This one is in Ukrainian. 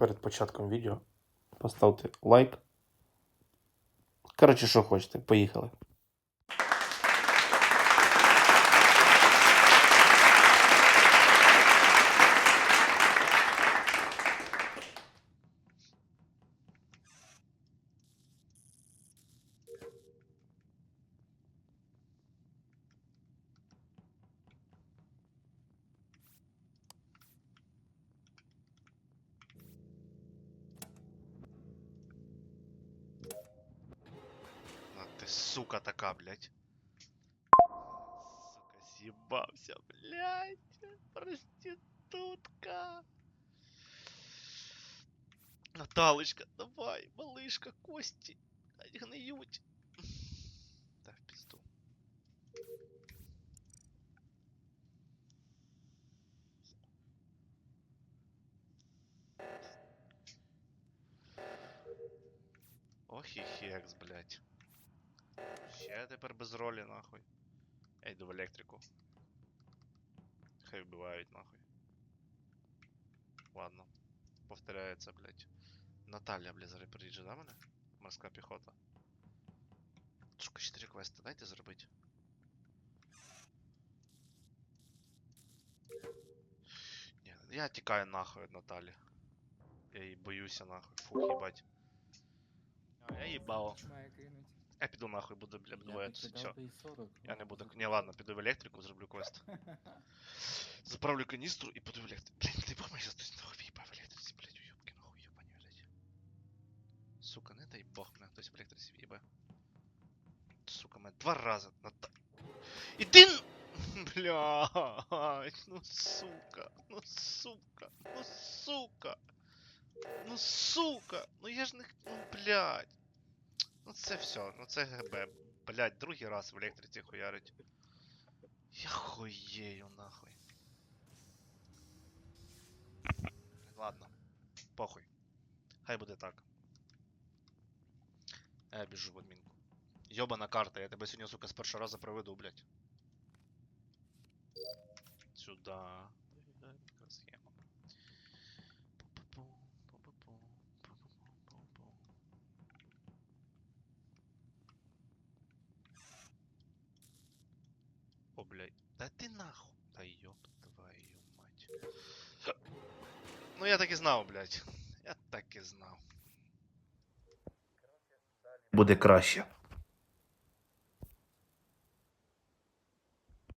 перед початком відео поставте лайк. Коротше, що хочете, поїхали. Сука така, блядь. Сука, съебался, блядь. Проститутка. Наталочка, давай, малышка, кости. Они гниють. Да, в пизду. Ох і хекс, блядь. Ще тепер без ролі, нахуй. Я йду в електрику. Хай вбивають, нахуй. Ладно. Повторяється, блядь. Наталя, блядь, зараз приїжджа, да, мене? Морська піхота. Сука, 4 квести, дайте зробити. Ні, я тікаю нахуй від Наталі. Я її боюся нахуй. Фух, їбать. А, я їбало. Має кинуть. Я піду нахуй, буду, бля, буває. Все. би і 40. Я не буду. Не, ладно, піду в електрику, зроблю квест. Заправлю каністру і піду в електрику. Блін, не помай за хтось нахуй в'їбав в електриці, блядь, уйобки нахуй, йобані, блядь. Сука, не дай бог мене хтось в електриці в'їбе. Сука, мене два рази на та... Іди! Блядь, ну сука, ну сука, ну сука. Ну сука, ну я ж не... Ну, блядь. Ну це все, ну це ГБ. Блять, другий раз в електриці хуярить. Я хуєю нахуй. Ладно, похуй. Хай буде так. Я біжу в адмінку. Йобана карта, я тебе сьогодні, сука, з першого разу проведу, блять. Сюда. Схема. Блядь. Да ты нахуй. Да ёб твою мать. Ну я так і знав, блядь. Я так і знав. Буде краще.